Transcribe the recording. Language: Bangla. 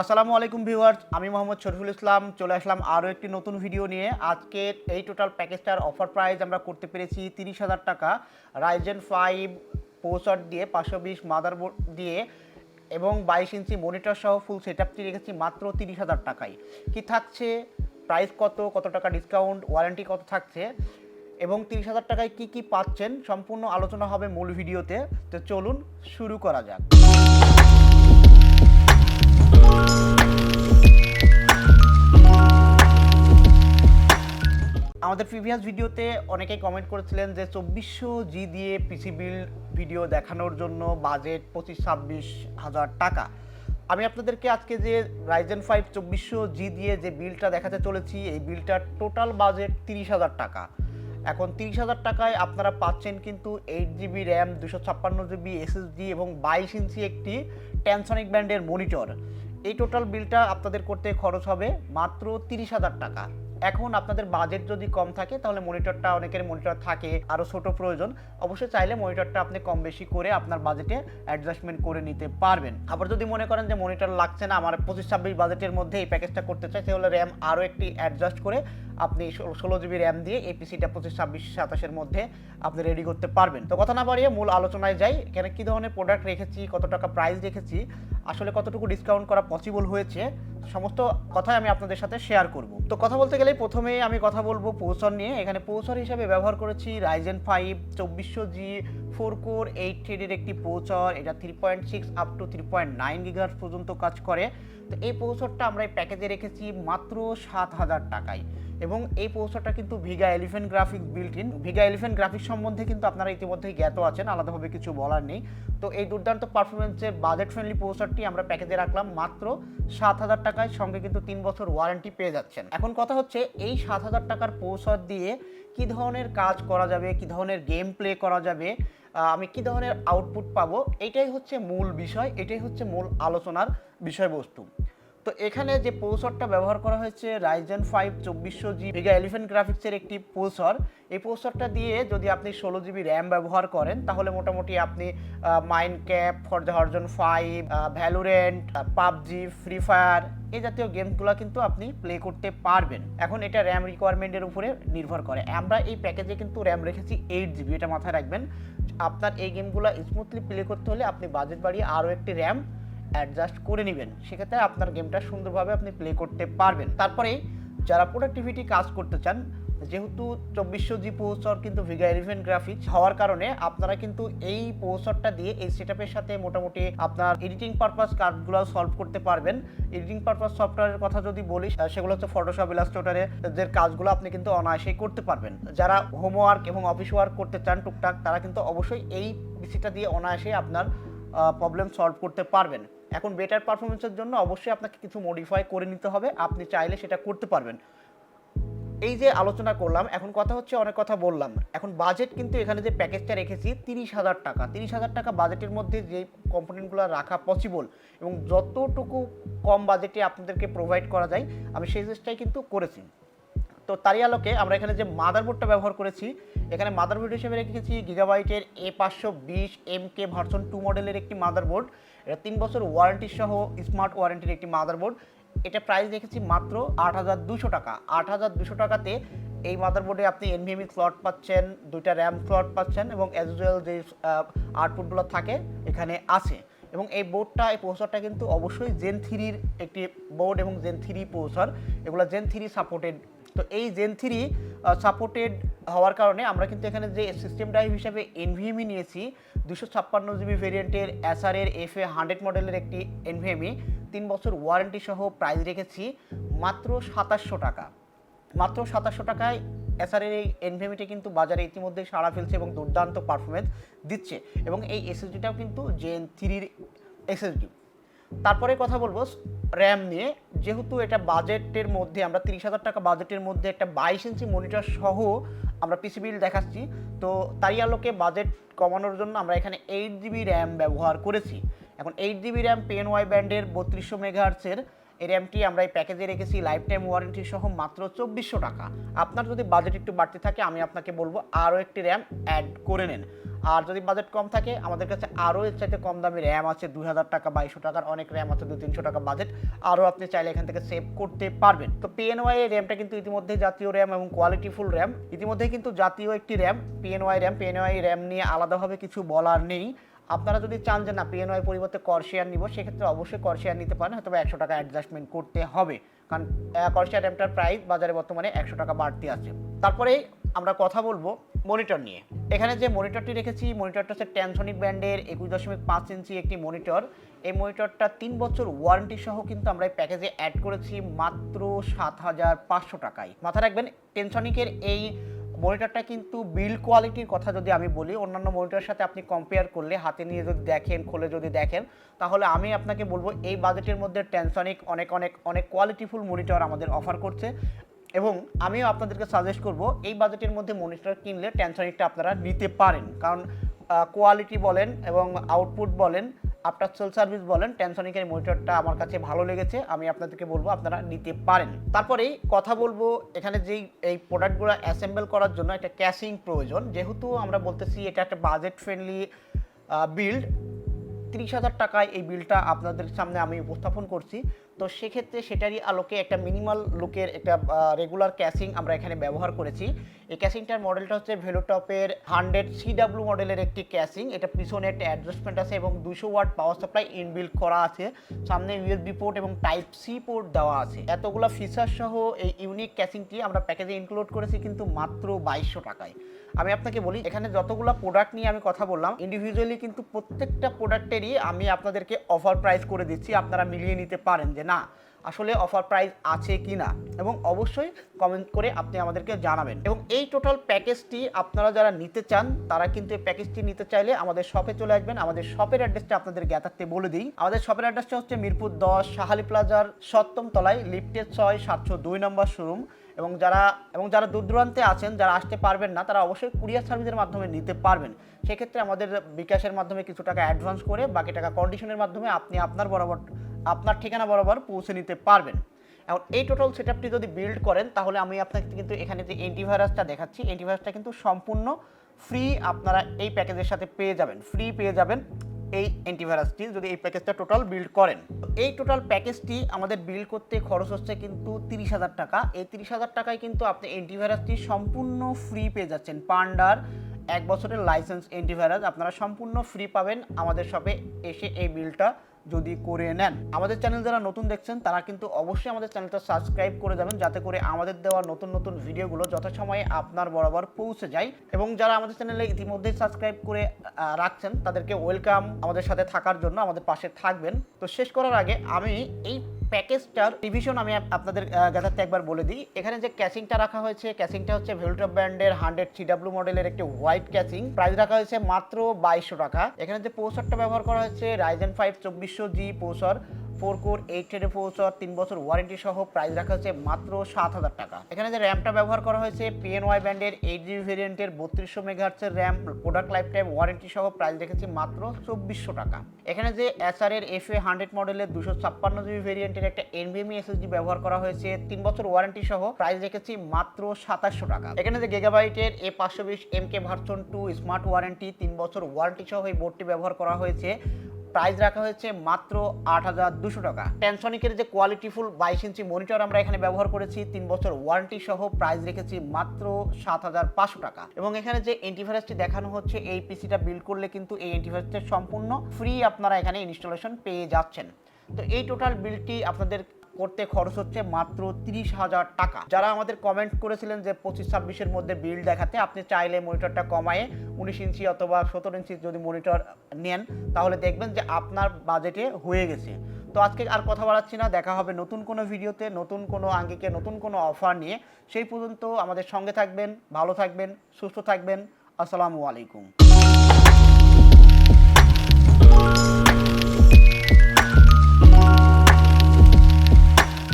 আসসালামু আলাইকুম ভিউয়ার্স, আমি মোহাম্মদ শরীফুল ইসলাম। চলে আসলাম আরও একটি নতুন ভিডিও নিয়ে। আজকে এই টোটাল প্যাকেজটার অফার প্রাইস আমরা করতে পেরেছি তিরিশ হাজার টাকা। রাইজেন ফাইভ পোসার দিয়ে পাঁচশো বিশ মাদারবোর্ড দিয়ে এবং বাইশ ইঞ্চি মনিটর সহ ফুল সেট আপটি রেখেছি মাত্র তিরিশ হাজার টাকায়। কি থাকছে? প্রাইস কত? কত টাকা ডিসকাউন্ট ওয়ারেন্টি কত থাকছে? এবং তিরিশ হাজার টাকায় কি কি পাচ্ছেন? সম্পূর্ণ আলোচনা হবে মূল ভিডিওতে। তো চলুন শুরু করা যাক। আমাদের প্রিভিয়াস ভিডিওতে অনেকেই কমেন্ট করেছিলেন যে চব্বিশশো জি দিয়ে পিসি বিল ভিডিও দেখানোর জন্য বাজেট পঁচিশ ছাব্বিশ হাজার টাকা। আমি আপনাদেরকে আজকে যে রাইজেন ফাইভ চব্বিশশো জি দিয়ে যে বিলটা দেখাতে চলেছি, এই বিলটার টোটাল বাজেট তিরিশ হাজার টাকা। এখন তিরিশ হাজার টাকায় আপনারা পাচ্ছেন কিন্তু এইট জিবি র্যাম দুশো ছাপ্পান্ন জিবি এসএসডি এবং বাইশ ইঞ্চি একটি ট্যানসনিক ব্র্যান্ডের মনিটর এই টোটাল বিলটা আপনাদের করতে খরচ হবে মাত্র তিরিশ হাজার টাকা। এখন আপনাদের বাজেট যদি কম থাকে, তাহলে মনিটরটা অনেকের মনিটর থাকে আরও ছোট প্রয়োজন। অবশ্যই চাইলে মনিটরটা আপনি কম বেশি করে আপনার বাজেটে অ্যাডজাস্টমেন্ট করে নিতে পারবেন। আবার যদি মনে করেন যে মনিটর লাগছে না, আমার পঁচিশ ছাব্বিশ বাজেটের মধ্যে এই প্যাকেজটা করতে চাই, তাহলে র্যাম আরও একটি অ্যাডজাস্ট করে আপনি ষোলো জিবি র্যাম দিয়ে এই পিসিটা পঁচিশ, ছাব্বিশ, সাতাশের মধ্যে আপনি রেডি করতে পারবেন। তো কথা না বাড়িয়ে মূল আলোচনায় যাই। এখানে কী ধরনের প্রোডাক্ট রেখেছি, কত টাকা প্রাইস রেখেছি, আসলে কতটুকু ডিসকাউন্ট করা পসিবল হয়েছে, সমস্ত কথাই আমি আপনাদের সাথে শেয়ার করব। তো কথা বলতে গেলে প্রথমে আমি কথা বলব পৌসর নিয়ে। এখানে পৌসর হিসেবে ব্যবহার করেছি রাইজেন ফাইভ চব্বিশশো জি ফোর কোর এইট থ্রিডের একটি পৌচর এটা three point six up to three point nine গিগার্স পর্যন্ত কাজ করে। তো এই পৌসরটা আমরা এই প্যাকেজে রেখেছি মাত্র সাত হাজার টাকায়। এবং এই পৌঁছাটা কিন্তু Vega eleven graphics built in Vega eleven graphics সম্বন্ধে কিন্তু আপনারা ইতিমধ্যেই জ্ঞাত আছেন, আলাদাভাবে কিছু বলার নেই। তো এই দুর্দান্ত পারফরমেন্সের বাজেট ফ্রেন্ডলি পৌঁছারটি আমরা প্যাকেজে রাখলাম মাত্র সাত হাজার টাকায়, সঙ্গে কিন্তু তিন বছর ওয়ারেন্টি পেয়ে যাচ্ছেন। এখন কথা হচ্ছে, এই সাত হাজার টাকার পৌঁছার দিয়ে কি ধরনের কাজ করা যাবে, কি ধরনের গেম প্লে করা যাবে আমি কি ধরনের আউটপুট পাবো, এটাই হচ্ছে মূল বিষয়, এটাই হচ্ছে মূল আলোচনার বিষয়বস্তু। তো এখানে যে পৌসরটা ব্যবহার করা হয়েছে রাইজেন ফাইভ চব্বিশশো জি ভিগা এলিফেন্ট গ্রাফিক্সের একটি পৌসর এই পৌসরটা দিয়ে যদি আপনি ষোলো জিবি র্যাম ব্যবহার করেন, তাহলে মোটামুটি আপনি mind cap Forza Horizon five Valorant PUBG free fire এই জাতীয় গেমগুলো কিন্তু আপনি প্লে করতে পারবেন। এখন এটা র্যাম রিকোয়ারমেন্টের উপরে নির্ভর করে। আমরা এই প্যাকেজে কিন্তু র্যাম রেখেছি এইট জিবি এটা মাথায় রাখবেন। আপনার এই গেমগুলো স্মুথলি প্লে করতে হলে আপনি বাজেট বাড়িয়ে আরও একটি র্যাম অ্যাডজাস্ট করে নেবেন, সেক্ষেত্রে আপনার গেমটা সুন্দরভাবে আপনি প্লে করতে পারবেন। তারপরে যারা প্রোডাক্টিভিটি কাজ করতে চান, যেহেতু চব্বিশশো জি পৌঁছর কিন্তু ভিগা এলিভেন গ্রাফিক্স হওয়ার কারণে আপনারা কিন্তু এই পৌঁছরটা দিয়ে, এই সেটআপের সাথে মোটামুটি আপনার এডিটিং পারপাস কাজগুলো সলভ করতে পারবেন। এডিটিং পারপাস সফটওয়্যারের কথা যদি বলি সেগুলো হচ্ছে ফটোশপ ইলাস্ট্রেটরে যে কাজগুলো আপনি কিন্তু অনায়াসেই করতে পারবেন। যারা হোমওয়ার্ক এবং অফিস ওয়ার্ক করতে চান টুকটাক, তারা কিন্তু অবশ্যই এই পিসিটা দিয়ে অনায়াসেই আপনার প্রবলেম সলভ করতে পারবেন। এখন বেটার পারফরমেন্সের জন্য অবশ্যই আপনাকে কিছু মডিফাই করে নিতে হবে। আপনি চাইলে সেটা করতে পারবেন। এই যে আলোচনা করলাম, এখন কথা হচ্ছে অনেক কথা বললাম। এখন বাজেট কিন্তু এখানে যে প্যাকেজটা রেখেছি, তিরিশ হাজার টাকা। তিরিশ হাজার টাকা বাজেটের মধ্যে যে কম্পোনেন্টগুলো রাখা পসিবল এবং যতটুকু কম বাজেটে আপনাদেরকে প্রোভাইড করা যায়, আমি সেই চেষ্টাই কিন্তু করেছি। তো তারই আলোকে আমরা এখানে যে মাদারবোর্ডটা ব্যবহার করেছি, এখানে মাদারবোর্ড হিসেবে রেখেছি গিগাবাইটের এ পাঁচশো বিশ এম কে ভার্সন টু মডেলের একটি মাদারবোর্ড এটা তিন বছর ওয়ারেন্টি সহ স্মার্ট ওয়ারেন্টির একটি মাদারবোর্ড এটা প্রাইস দেখেছি মাত্র আট হাজার দুশো টাকা। আট হাজার দুশো টাকাতে এই মাদারবোর্ডে আপনি এনভিএমই স্লট পাচ্ছেন, দুইটা র্যাম স্লট পাচ্ছেন এবং অ্যাজ ইউজুয়াল যে আউটপুটগুলো থাকে, এখানে আছে। এবং এই বোর্ডটা এই প্রসেসরটা কিন্তু অবশ্যই জেন থ্রির একটি বোর্ড এবং জেন থ্রি প্রসেসর এগুলো জেন থ্রি সাপোর্টেড তো এই জেন থ্রি সাপোর্টেড হওয়ার কারণে আমরা কিন্তু এখানে যে সিস্টেম ড্রাইভ হিসাবে এনভিএমই নিয়েছি দুশো ছাপ্পান্ন জিবি ভেরিয়েন্টের এসআরের এফ এ হান্ড্রেড মডেলের একটি এনভিএমই তিন বছর ওয়ারেন্টি সহ প্রাইস রেখেছি মাত্র সাতাশশো টাকা। মাত্র সাতাশশো টাকায় এসআরের এই এনভিএমিটা কিন্তু বাজারে ইতিমধ্যে সাড়া ফেলছে এবং দুর্দান্ত পারফরমেন্স দিচ্ছে। এবং এই এসএসডিটাও কিন্তু জেন থ্রির এসএসডি তারপরে কথা বলব র্যাম নিয়ে। যেহেতু এটা বাজেটের মধ্যে, আমরা তিরিশ হাজার টাকা বাজেটের মধ্যে একটা বাইশ ইঞ্চি মনিটর সহ আমরা পিসি বিল দেখাচ্ছি। তো তারই আলোকে বাজেট কমানোর জন্য আমরা এখানে এইট জিবি র্যাম ব্যবহার করেছি। এখন eight GB RAM PNY ব্যান্ডের বত্রিশশো মেগাহার্সের এই র্যামটি আমরা এই প্যাকেজে রেখেছি লাইফ টাইম ওয়ারেন্টি সহ মাত্র চব্বিশশো টাকা। আপনার যদি বাজেট একটু বাড়তি থাকে, আমি আপনাকে বলব আরও একটি র্যাম অ্যাড করে নেন। আর যদি বাজেট কম থাকে, আমাদের কাছে আরও এর চাইতে কম দামি র্যাম আছে দুই হাজার টাকা, বাইশশো টাকার অনেক র্যাম আছে দু তিনশো টাকা বাজেট আরও আপনি চাইলে এখান থেকে সেভ করতে পারবেন। তো পিএনওয়াই এর র্যামটা কিন্তু ইতিমধ্যে জাতীয় র্যাম এবং কোয়ালিটিফুল র্যাম ইতিমধ্যে কিন্তু জাতীয় একটি RAM PNY RAM PNY RAM নিয়ে আলাদাভাবে কিছু বলার নেই। আপনারা যদি চান যে না পিএনওয়াই পরিবর্তে করশিয়ার নিব, সেক্ষেত্রে অবশ্যই করশিয়ার নিতে পারেন হয়তো একশো টাকা অ্যাডজাস্টমেন্ট করতে হবে। কারণ করশিয়ার র্যামটার প্রাইস বাজারে বর্তমানে একশো টাকা বাড়তি আছে। তারপরে আমরা কথা বলব মনিটর নিয়ে। এখানে যে মনিটরটি রেখেছি মনিটরটা হচ্ছে ট্যানসনিক ব্র্যান্ডের একুশ দশমিক পাঁচ ইঞ্চি একটি মনিটর এই মনিটরটা তিন বছর ওয়ারেন্টি সহ কিন্তু আমরা এই প্যাকেজে অ্যাড করেছি মাত্র সাত হাজার পাঁচশো টাকায়। মাথা রাখবেন টেনসনিকের এই মনিটরটা কিন্তু বিল্ড কোয়ালিটির কথা যদি আমি বলি, অন্যান্য মনিটরের সাথে আপনি কম্পেয়ার করলে, হাতে নিয়ে যদি দেখেন, খুলে যদি দেখেন, তাহলে আমি আপনাকে বলব, এই বাজেটের মধ্যে টেনসনিক অনেক অনেক অনেক কোয়ালিটিফুল মনিটর আমাদের অফার করছে। এবং আমিও আপনাদেরকে সাজেস্ট করব, এই বাজেটের মধ্যে মনিটর কিনলে টেনসনিকটা আপনারা নিতে পারেন। কারণ কোয়ালিটি বলেন এবং আউটপুট বলেন আফটার সেল সার্ভিস বলেন ট্যানসনিকের মনিটরটা আমার কাছে ভালো লেগেছে, আমি আপনাদেরকে বলব আপনারা নিতে পারেন। তারপরেই কথা বলব, এখানে যেই, এই প্রোডাক্টগুলো অ্যাসেম্বল করার জন্য একটা ক্যাশিং প্রয়োজন। যেহেতু আমরা বলতেছি এটা একটা বাজেট ফ্রেন্ডলি বিল্ড তিরিশ হাজার টাকায় এই বিলটা আপনাদের সামনে আমি উপস্থাপন করছি। তো সেক্ষেত্রে সেটারই আলোকে একটা মিনিমাল লুকের একটা রেগুলার ক্যাসিং আমরা এখানে ব্যবহার করেছি। এই ক্যাসিংটার মডেলটা হচ্ছে ভেলোটপের হান্ড্রেড সিডাব্লিউ মডেলের একটি ক্যাসিং এটা পিছনে একটা অ্যাডজাস্টমেন্ট আছে এবং দুশো ওয়াট পাওয়ার সাপ্লাই ইনবিল্ড করা আছে। সামনে ইউএসবি পোর্ট এবং টাইপ সি পোর্ট দেওয়া আছে। এতগুলো ফিচার সহ এই ইউনিক ক্যাসিংটি আমরা প্যাকেজে ইনক্লুড করেছি কিন্তু মাত্র বাইশশো টাকায়। আমি আপনাকে বলি, এখানে যতগুলো প্রোডাক্ট নিয়ে আমি কথা বললাম ইন্ডিভিজুয়ালি কিন্তু প্রত্যেকটা প্রোডাক্টেরই আমি আপনাদেরকে অফার প্রাইস করে দিচ্ছি। আপনারা মিলিয়ে নিতে পারেন যে না, আসলে অফার প্রাইস আছে কি না? এবং অবশ্যই কমেন্ট করে আপনি আমাদেরকে জানাবেন। এবং এই টোটাল প্যাকেজটি আপনারা যারা নিতে চান, তারা কিন্তু এই প্যাকেজটি নিতে চাইলে আমাদের শপে চলে আসবেন। আমাদের শপের অ্যাড্রেসটা আপনাদের জ্ঞাতার্থে বলে দিই। আমাদের শপের অ্যাড্রেসটা হচ্ছে মিরপুর দশ সাহালি প্লাজার সপ্তম তলায় লিফটের ছয়, সাতশো দুই নম্বর শোরুম এবং যারা এবং যারা দূর দূরান্তে আছেন, যারা আসতে পারবেন না, তারা অবশ্যই কুরিয়ার সার্ভিসের মাধ্যমে নিতে পারবেন। সেক্ষেত্রে আমাদের বিকাশের মাধ্যমে কিছু টাকা অ্যাডভান্স করে বাকি টাকা কন্ডিশনের মাধ্যমে আপনি আপনার বরাবর, আপনার ঠিকানা বরাবর পৌঁছে নিতে পারবেন। এখন এই টোটাল সেট আপটি যদি বিল্ড করেন, তাহলে আমি আপনাকে কিন্তু এখানে যে অ্যান্টিভাইরাসটা দেখাচ্ছি অ্যান্টিভাইরাসটা কিন্তু সম্পূর্ণ ফ্রি আপনারা এই প্যাকেজের সাথে পেয়ে যাবেন ফ্রি পেয়ে যাবেন। এই অ্যান্টিভাইরাসটি যদি এই প্যাকেজটা টোটাল বিল্ড করেন এই টোটাল প্যাকেজটি আমাদের বিল্ড করতে খরচ হচ্ছে কিন্তু তিরিশ হাজার টাকা। এই তিরিশ হাজার টাকায় কিন্তু আপনি অ্যান্টিভাইরাসটি সম্পূর্ণ ফ্রি পেয়ে যাচ্ছেন। পান্ডার, এক বছরের লাইসেন্স অ্যান্টিভাইরাস আপনারা সম্পূর্ণ ফ্রি পাবেন আমাদের শপে এসে এই বিলটা যদি করে নেন। আমাদের চ্যানেল যারা নতুন দেখছেন, তারা কিন্তু অবশ্যই আমাদের চ্যানেলটা সাবস্ক্রাইব করে যাবেন, যাতে করে আমাদের দেওয়া নতুন নতুন ভিডিওগুলো যথাসময়ে আপনার বরাবর পৌঁছে যায়। এবং যারা আমাদের চ্যানেলে ইতিমধ্যেই সাবস্ক্রাইব করে রাখছেন, তাদেরকে ওয়েলকাম আমাদের সাথে থাকার জন্য আমাদের পাশে থাকবেন। তো শেষ করার আগে আমি এই প্যাকেজটার রিভিশন আমি আপনাদের গাথাতে একবার বলে দিই। এখানে যে ক্যাসিংটা রাখা হয়েছে ক্যাসিংটা হচ্ছে ভেলটপ ব্র্যান্ডের হান্ড্রেড সিডাব্লিউ মডেলের একটি হোয়াইট ক্যাসিং প্রাইস রাখা হয়েছে মাত্র বাইশশো টাকা। এখানে যে পোসারটা ব্যবহার করা হয়েছে রাইজেন ফাইভ চব্বিশশো জি পোস্টার ফোর কোর এইট টেডে পৌঁছার তিন বছর ওয়ারেন্টি সহ প্রাইস রাখা হচ্ছে মাত্র সাত হাজার টাকা। এখানে যে র্যামটা ব্যবহার করা হয়েছে পিএনওয়াই ব্র্যান্ডের এইট জিবি ভেরিয়েন্টের বত্রিশশো মেগাহার্টসের RAM product life time warranty সহ প্রাইস রেখেছি মাত্র চব্বিশশো টাকা। এখানে যে এসআর এর এফ এ হান্ড্রেড মডেলের দুশো ছাপ্পান্ন জিবি ভেরিয়েন্টের একটা এনবিএমই এসএসডি ব্যবহার করা হয়েছে, তিন বছর ওয়ারেন্টি সহ প্রাইস রেখেছি মাত্র সাতাশশো টাকা। এখানে যে গেগাবাইটের এ পাঁচশো বিশ M K version two smart warranty তিন বছর ওয়ারেন্টি সহ এই বোর্ডটি ব্যবহার করা হয়েছে। প্রাইস রাখা হয়েছে মাত্র আট হাজার দুশো টাকা। প্যানসনিকের যে কোয়ালিটিফুল বাইশ ইঞ্চি মনিটর আমরা এখানে ব্যবহার করেছি, তিন বছর ওয়ারেন্টি সহ প্রাইস রেখেছি মাত্র সাত হাজার পাঁচশো টাকা। এবং এখানে যে এন্টিভাইরাসটি দেখানো হচ্ছে, এই পিসিটা বিল্ড করলে কিন্তু এই অ্যান্টিভাইরাসটা সম্পূর্ণ ফ্রি আপনারা এখানে ইনস্টলেশন পেয়ে যাচ্ছেন। তো এই টোটাল বিলটি আপনাদের করতে খরচ হচ্ছে মাত্র তিরিশ হাজার টাকা। যারা আমাদের কমেন্ট করেছিলেন যে পঁচিশ ছাব্বিশের মধ্যে বিল দেখাতে, আপনি চাইলে মনিটরটা কমায়ে উনিশ ইঞ্চি অথবা সতেরো ইঞ্চি যদি মনিটর নেন, তাহলে দেখবেন যে আপনার বাজেটে হয়ে গেছে। তো আজকে আর কথা বাড়াচ্ছি না, দেখা হবে নতুন কোনো ভিডিওতে, নতুন কোনো আঙ্গিকে, নতুন কোনো অফার নিয়ে। সেই পর্যন্ত আমাদের সঙ্গে থাকবেন, ভালো থাকবেন, সুস্থ থাকবেন। আসসালামু আলাইকুম।